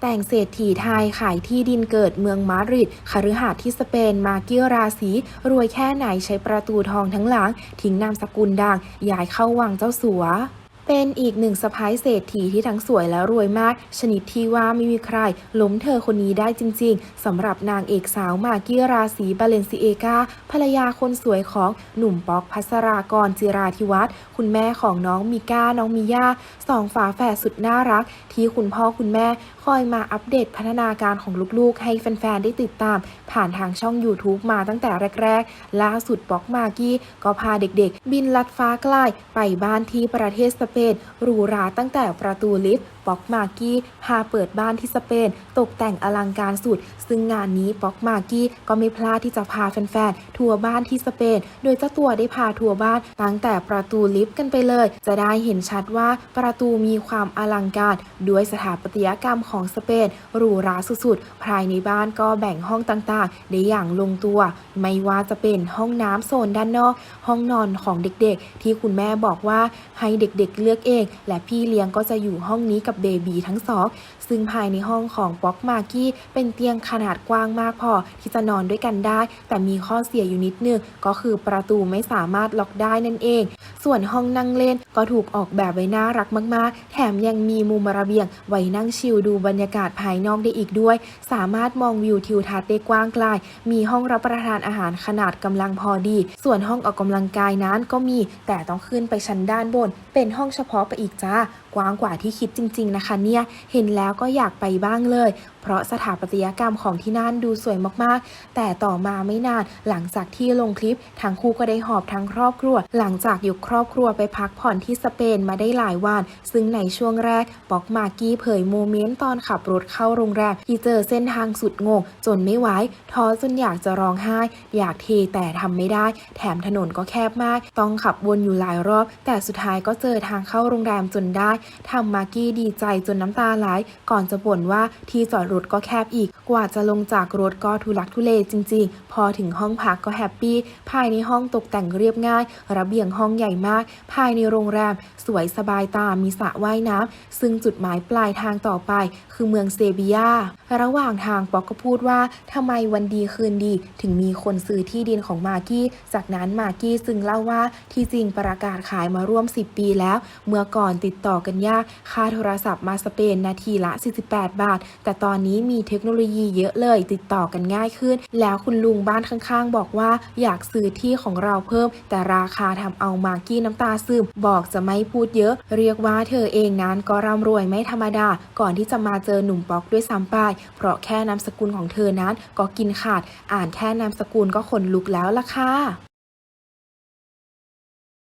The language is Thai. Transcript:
แต่งเศรษฐีไทยขายที่ดินเกิดเมืองมาดริดคฤหาสน์ที่สเปนมาเกียราศีรวยแค่ไหนใช้ประตูทองทั้งหลัง ทิ้งนามสกุลดังย้ายเข้าวังเจ้าสัว เป็นอีกหนึ่งสะพ้ายเศรษฐีที่ทั้งสวยและรวยมาก ชนิดที่ว่าไม่มีใครล้มเธอคนนี้ได้จริง ๆสำหรับนางเอกสาวมาเกียราศีบาเลนซิเอกาภรรยาคนสวยของหนุ่มป๊อกพัสรากรจิราธิวัฒน์คุณแม่ของน้องมิก้าน้องมิยาสองฝาแฝดสุดน่ารัก ที่คุณพ่อคุณแม่คอยมาอัปเดตพัฒนาการของลูกๆ ให้แฟนๆได้ติดตาม ผ่านทางช่อง YouTube มาตั้งแต่แรกๆล่าสุดป๊อกมากกี้ก็พาเด็กๆ บินลัดฟ้าใกล้ไปบ้านที่ประเทศสเปนหรูหราตั้งแต่ประตูลิฟต์ป๊อกมากี้พาเปิดบ้านที่สเปน ตกแต่งอลังการสุด ซึ่งงานนี้ป๊อกมากกี้ก็ไม่พลาดที่จะพาแฟนๆ ทัวร์บ้านที่สเปน โดยเจ้าตัวได้พาทัวร์บ้านตั้งแต่ประตูลิฟต์กันไปเลย จะได้เห็นชัดว่าประตูมีความอลังการ ด้วยสถาปัตยกรรมของสเปนหรูหราสุดๆ ภายในบ้านก็แบ่งห้องต่างๆ ได้อย่างลงตัว ไม่ว่าจะเป็นห้องน้ำโซนด้านนอก ห้องนอนของเด็กๆ ที่คุณแม่บอกว่าให้เด็กๆเลือกเอง และพี่เลี้ยงก็จะอยู่ห้องนี้กับเบบีทั้งสอง ซึ่งภายในห้องของป๊อกมากี้เป็นเตียงขนาดกว้างมากพอที่จะนอนด้วยกันได้ แต่มีข้อเสียอยู่นิดนึงก็คือประตูไม่สามารถล็อกได้นั่นเอง ส่วนห้องนั่งเล่นก็ถูกออกแบบไว้น่ารักมากๆ แถมยังมีมุมระเบียงไว้นั่งชิลดูบรรยากาศภายนอกได้อีกด้วย สามารถมองวิวทิวทัศน์ได้กว้างไกล มีห้องรับประทานอาหารขนาดกำลังพอดี ส่วนห้องออกกำลังกายนั้นก็มี แต่ต้องขึ้นไปชั้นด้านบน เป็นห้องเฉพาะไปอีกจ้ากว้างกว่าที่คิดจริง ๆ นะคะ เนี่ยเห็นแล้วก็อยากไปบ้างเลย เพราะสถาปัตยกรรมของที่นั่นดูสวยมากๆ แต่ต่อมาไม่นานหลังจากที่ลงคลิปทั้งคู่ก็ได้หอบทั้งครอบครัว หลังจากอยู่ครอบครัวไปพักผ่อนที่สเปนมาได้หลายวัน ซึ่งในช่วงแรกป๊อกมากี้เผยโมเมนต์ตอนขับรถเข้าโรงแรมที่เจอเส้นทางสุดงงจนไม่ไหวท้อจนอยากจะร้องไห้ อยากเทแต่ทำไม่ได้ แถมถนนก็แคบมาก ต้องขับวนอยู่หลายรอบ แต่สุดท้ายก็เจอทางเข้าโรงแรมจนได้ทำมากี้ดีใจจนน้ำตาไหลก่อนจะบ่นว่าที่จอดรถก็แคบอีก กว่าจะลงจากรถก็ทุลักทุเลจริง ๆ พอถึงห้องพักก็แฮปปี้ ภายในห้องตกแต่งเรียบง่าย ระเบียงห้องใหญ่มาก ภายในโรงแรม สวยสบายตามีสระว่ายน้ำซึ่งจุดหมายปลายทางต่อไป คือเมืองเซบียา ระหว่างทางป๊อกก็พูดว่าทำไมวันดีคืนดี ถึงมีคนซื้อที่ดินของมากี้ จากนั้นมากกี้ซึ่งเล่าว่าที่จริงประกาศขายมาร่วม 10 ปีแล้ว เมื่อก่อนติดต่อกันยาก ค่าโทรศัพท์มาสเปนนาทีละ 48 บาท แต่ตอนนี้มีเทคโนโลยีเยอะเลย ติดต่อกันง่ายขึ้น แล้วคุณลุงบ้านข้างๆ บอกว่าอยากซื้อที่ของเราเพิ่ม แต่ราคาทำเอามากกี้น้ำตาซึมบอกจะไม่พูดเยอะ เรียกว่าเธอเองนั้นก็ร่ำรวยไม่ธรรมดา ก่อนที่จะมาเจอหนุ่มป๊อกด้วยซ้ำไปเพราะแค่นามสกุลของเธอนั้นก็กินขาด อ่านแค่นามสกุลก็ขนลุกแล้วล่ะค่ะ